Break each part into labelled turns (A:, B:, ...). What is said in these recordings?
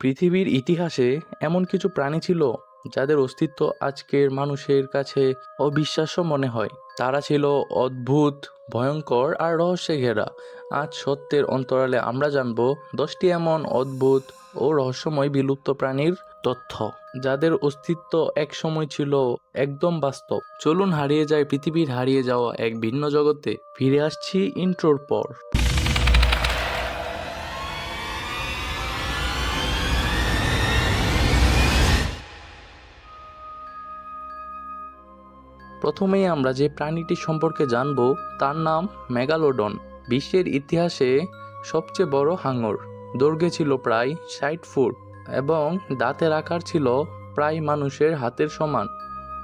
A: পৃথিবীর ইতিহাসে এমন কিছু প্রাণী ছিল যাদের অস্তিত্ব আজকের মানুষের কাছে অবিশ্বাস্য মনে হয়। তারা ছিল অদ্ভুত, ভয়ঙ্কর আর রহস্যে ঘেরা। আজ সত্যের অন্তরালে আমরা জানব দশটি এমন অদ্ভুত ও রহস্যময় বিলুপ্ত প্রাণীর তথ্য, যাদের অস্তিত্ব এক সময় ছিল একদম বাস্তব। চলুন হারিয়ে যায় পৃথিবীর হারিয়ে যাওয়া এক ভিন্ন জগতে। ফিরে আসছি ইন্ট্রোর পর। প্রথমেই আমরা যে প্রাণীটি সম্পর্কে জানব, তার নাম মেগালোডন। বিশ্বের ইতিহাসে সবচেয়ে বড় হাঙর। দৈর্ঘ্যে ছিল প্রায় ষাট ফুট এবং দাঁতের আকার ছিল প্রায় মানুষের হাতের সমান।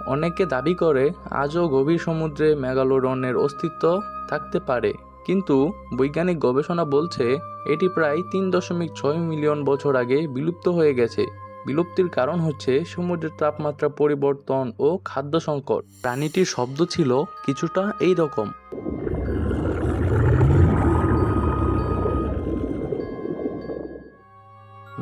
A: অনেকে দাবি করে আজও গভীর সমুদ্রে মেগালোডনের অস্তিত্ব থাকতে পারে, কিন্তু বৈজ্ঞানিক গবেষণা বলছে এটি প্রায় তিন দশমিক ছয় মিলিয়ন বছর আগে বিলুপ্ত হয়ে গেছে। বিলুপ্তির কারণ হচ্ছে সমুদ্রের তাপমাত্রা পরিবর্তন ও খাদ্য সংকট। প্রাণীটির শব্দ ছিল কিছুটা এই রকম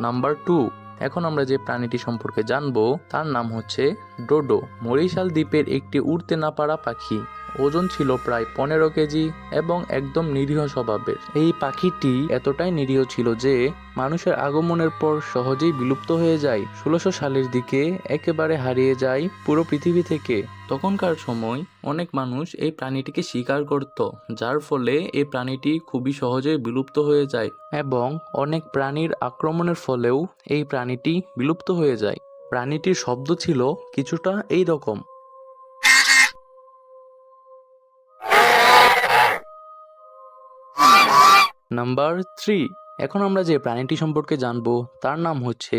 A: নাম্বার টু, এখন আমরা যে প্রাণীটি সম্পর্কে জানব, তার নাম হচ্ছে ডোডো। মরিশাল দ্বীপের একটি উড়তে না পারা পাখি। ওজন ছিল প্রায় পনেরো কেজি এবং একদম নিরীহ স্বভাবের। এই পাখিটি এতটাই নিরীহ ছিল যে মানুষের আগমনের পর সহজেই বিলুপ্ত হয়ে যায়। ষোলোশো সালের দিকে একেবারে হারিয়ে যায় পুরো পৃথিবী থেকে। তখনকার সময় অনেক মানুষ এই প্রাণীটিকে শিকার করত, যার ফলে এই প্রাণীটি খুবই সহজেই বিলুপ্ত হয়ে যায় এবং অনেক প্রাণীর আক্রমণের ফলেও এই প্রাণীটি বিলুপ্ত হয়ে যায়। প্রাণীটির শব্দ ছিল কিছুটা এই রকম। নাম্বার থ্রি এখন আমরা যে প্রাণীটি সম্পর্কে জানব, তার নাম হচ্ছে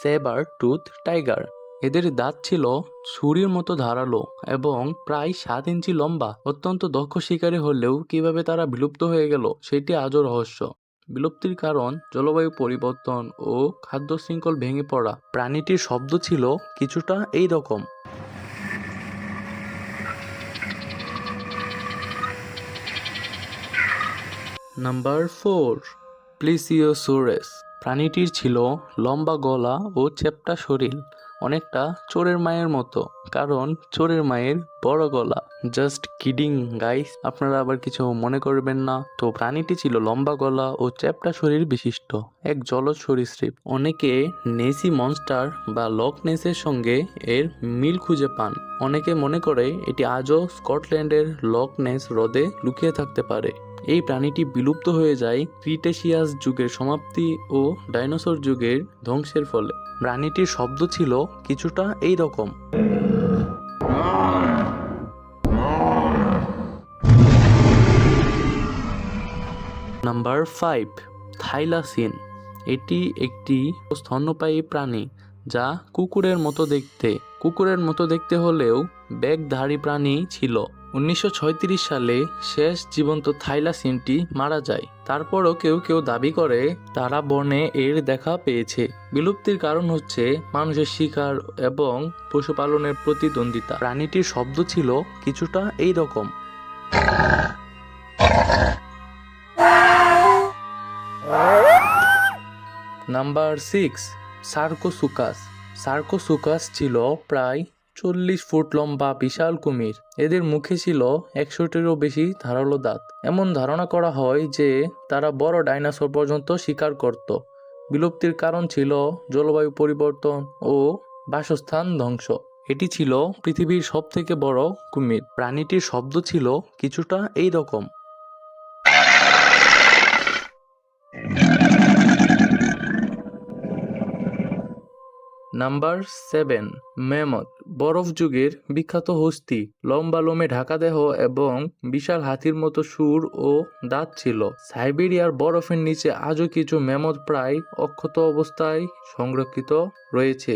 A: সেবার টুথ টাইগার এদের দাঁত ছিল ছুরির মতো ধারালো এবং প্রায় সাত ইঞ্চি লম্বা। অত্যন্ত দক্ষ শিকারী হলেও কীভাবে তারা বিলুপ্ত হয়ে গেল, সেটি আজও রহস্য। বিলুপ্তির কারণ জলবায়ু পরিবর্তন ও খাদ্য শৃঙ্খল ভেঙে পড়া। প্রাণীটির শব্দ ছিল কিছুটা এই রকম। নাম্বার ফোর প্লিসিওসোরেস প্রাণীটির ছিল লম্বা গলা ও চেপটা শরীর, অনেকটা চোরের মায়ের মতো, কারণ চোরের মায়ের বড় গলা। জাস্ট কিডিং গাইস আপনারা আবার কিছু মনে করবেন না। তো প্রাণীটি ছিল লম্বা গলা ও চ্যাপ্টা শরীর বিশিষ্ট, এক জলজ সরীসৃপ। অনেকে নেসি মনস্টার বা লক নেসের সঙ্গে এর মিল খুঁজে পান। অনেকে মনে করে এটি আজও স্কটল্যান্ডের লক নেস হ্রদে লুকিয়ে থাকতে পারে। এই প্রাণীটি বিলুপ্ত হয়ে যায় ক্রিটেশিয়াস যুগের সমাপ্তি ও ডাইনোসর যুগের ধ্বংসের ফলে। প্রাণীটির শব্দ ছিল কিছুটা এই রকম নাম্বার ফাইভ, থাইলাসিন। এটি একটি স্তন্যপায়ী প্রাণী যা কুকুরের মতো দেখতে। কুকুরের মতো দেখতে হলেও ব্যাগধারী প্রাণী ছিল। উনিশশো সালে শেষ জীবন্ত থাইলাসিনটি মারা যায়। তারপরও কেউ কেউ দাবি করে, তারা বনে এর দেখা পেয়েছে। বিলুপ্তির কারণ হচ্ছে মানুষের শিকার এবং পশুপালনের প্রতিদ্বন্দ্বিতা। প্রাণীটির শব্দ ছিল কিছুটা এই রকম। Number six, সার্কোসুকাস। সার্কোসুকাস ছিল প্রায় চল্লিশ ফুট লম্বা বিশাল কুমির। এদের মুখে ছিল একশোটিরও বেশি ধারালো দাঁত। এমন ধারণা করা হয় যে তারা বড় ডাইনোসর পর্যন্ত শিকার করত। বিলুপ্তির কারণ ছিল জলবায়ু পরিবর্তন ও বাসস্থান ধ্বংস। এটি ছিল পৃথিবীর সবথেকে বড় কুমির। প্রাণীটির শব্দ ছিল, কিছুটা এই রকম। নাম্বার সেভেন, মেমত, বরফ যুগের বিখ্যাত হস্তি, লম্বা লোমে ঢাকা দেহ এবং বিশাল হাতির মতো সুর ও দাঁত ছিল। সাইবেরিয়ার বরফের নিচে আজও কিছু মেমত প্রায় অক্ষত অবস্থায় সংরক্ষিত রয়েছে।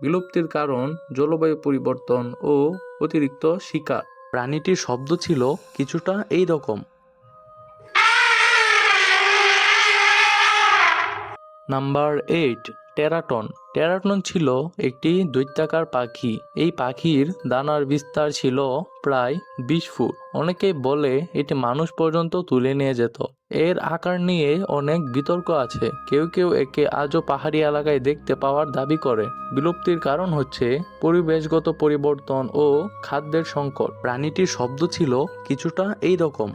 A: বিলুপ্তির কারণ জলবায়ু পরিবর্তন ও অতিরিক্ত শিকার। প্রাণীটির শব্দ ছিল কিছুটা এই রকম। নাম্বার এইট টেরাটন টেরাটন ছিল একটি দৈত্যাকার পাখি। এই পাখির দানার বিস্তার ছিল প্রায় বিশ ফুট। অনেকেই বলে এটি মানুষ পর্যন্ত তুলে নিয়ে যেত। এর আকার নিয়ে অনেক বিতর্ক আছে। কেউ কেউ একে আজও পাহাড়ি এলাকায় দেখতে পাওয়ার দাবি করে। বিলুপ্তির কারণ হচ্ছে পরিবেশগত পরিবর্তন ও খাদ্যের সংকট। প্রাণীটির শব্দ ছিল কিছুটা এই রকম।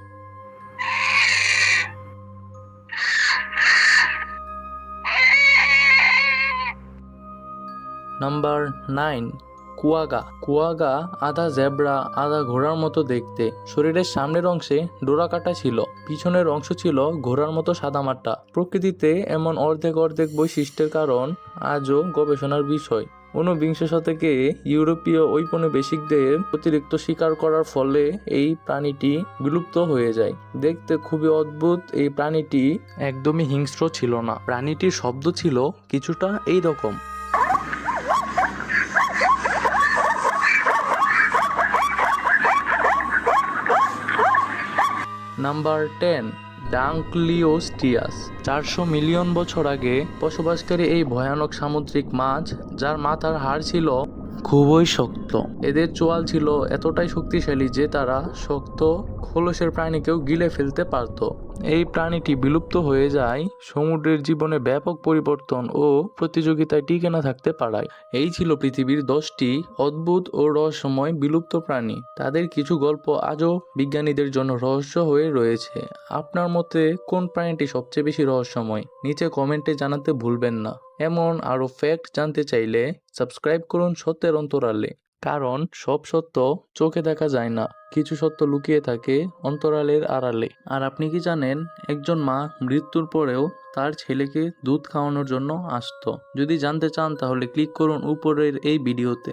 A: Number nine কুয়াগা। কুয়াগা আধা জেব্রা, আধা ঘোড়ার মতো দেখতে। শরীরের সামনের অংশে ডোরা কাটা ছিল। পিছনের অংশ ছিল ঘোড়ার মতো সাদামাটা প্রকৃতিতে এমন অর্ধেক অর্ধেক বৈশিষ্ট্যের কারণ আজও গবেষণার বিষয়। ঊনবিংশ শতকে ইউরোপীয় ঔপনিবেশিকদের অতিরিক্ত শিকার করার ফলে এই প্রাণীটি বিলুপ্ত হয়ে যায়। দেখতে খুবই অদ্ভুত, এই প্রাণীটি একদমই হিংস্র ছিল না। প্রাণীটির শব্দ ছিল কিছুটা এই রকম নাম্বার টেন ডাঙ্কলিওস্টিয়াস চারশো মিলিয়ন বছর আগে বসবাসকারী এই ভয়ানক সামুদ্রিক মাছ, যার মাথার হাড় ছিল খুবই শক্ত। এদের চোয়াল ছিল এতটাই শক্তিশালী যে তারা শক্ত খোলসের প্রাণীকেও গিলে ফেলতে পারত। এই প্রাণীটি বিলুপ্ত হয়ে যায় সমুদ্রের জীবনে ব্যাপক পরিবর্তন ও প্রতিযোগিতায় টিকে না থাকতে পারায়। এই ছিল পৃথিবীর দশটি অদ্ভুত ও রহস্যময় বিলুপ্ত প্রাণী। তাদের কিছু গল্প আজও বিজ্ঞানীদের জন্য রহস্য হয়ে রয়েছে। আপনার মতে কোন প্রাণীটি সবচেয়ে বেশি রহস্যময়? নিচে কমেন্টে জানাতে ভুলবেন না। এমন আরও ফ্যাক্ট জানতে চাইলে সাবস্ক্রাইব করুন সত্যের অন্তরালে। কারণ সব সত্য চোখে দেখা যায় না। কিছু সত্য লুকিয়ে থাকে অন্তরালের আড়ালে। আর আপনি কি জানেন, একজন মা মৃত্যুর পরেও তার ছেলেকে দুধ খাওয়ানোর জন্য আসত। যদি জানতে চান, তাহলে ক্লিক করুন উপরের এই ভিডিওতে।